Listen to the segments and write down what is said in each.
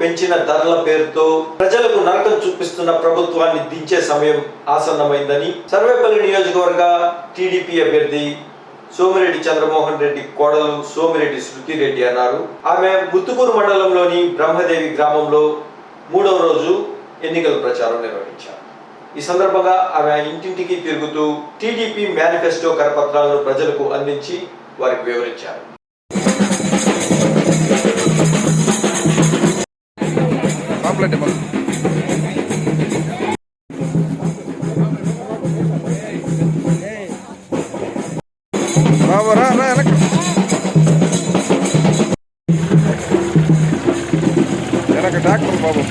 పెంచిన ధరల పేరుతో ప్రజలకు నరకం చూపిస్తున్న ప్రభుత్వాన్ని దించే సమయం ఆసన్నమైందని సర్వేపల్లి నియోజకవర్గ టీడీపీ అభ్యర్థి సోమిరెడ్డి చంద్రమోహన్ రెడ్డి కోడలు సోమిరెడ్డి శృతిరెడ్డి అన్నారు. ఆమె ముత్తుకూరు మండలంలోని బ్రహ్మదేవి గ్రామంలో మూడవ రోజు ఎన్నికల ప్రచారం నిర్వహించారు. ఈ సందర్భంగా ఆమె ఇంటింటికి తిరుగుతూ టీడీపీ మేనిఫెస్టో కరపత్రాలను ప్రజలకు అందించి వారికి వివరించారు. சாக்லேட் டெமல் எனக்கு doctor Babu.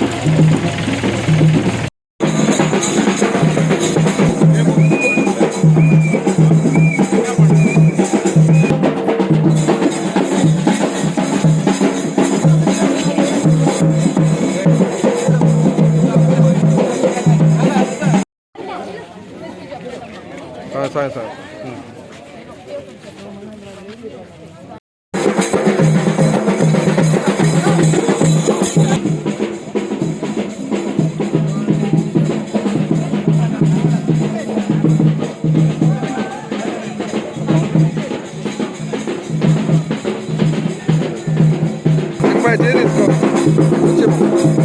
Fine, fine, fine. I did it.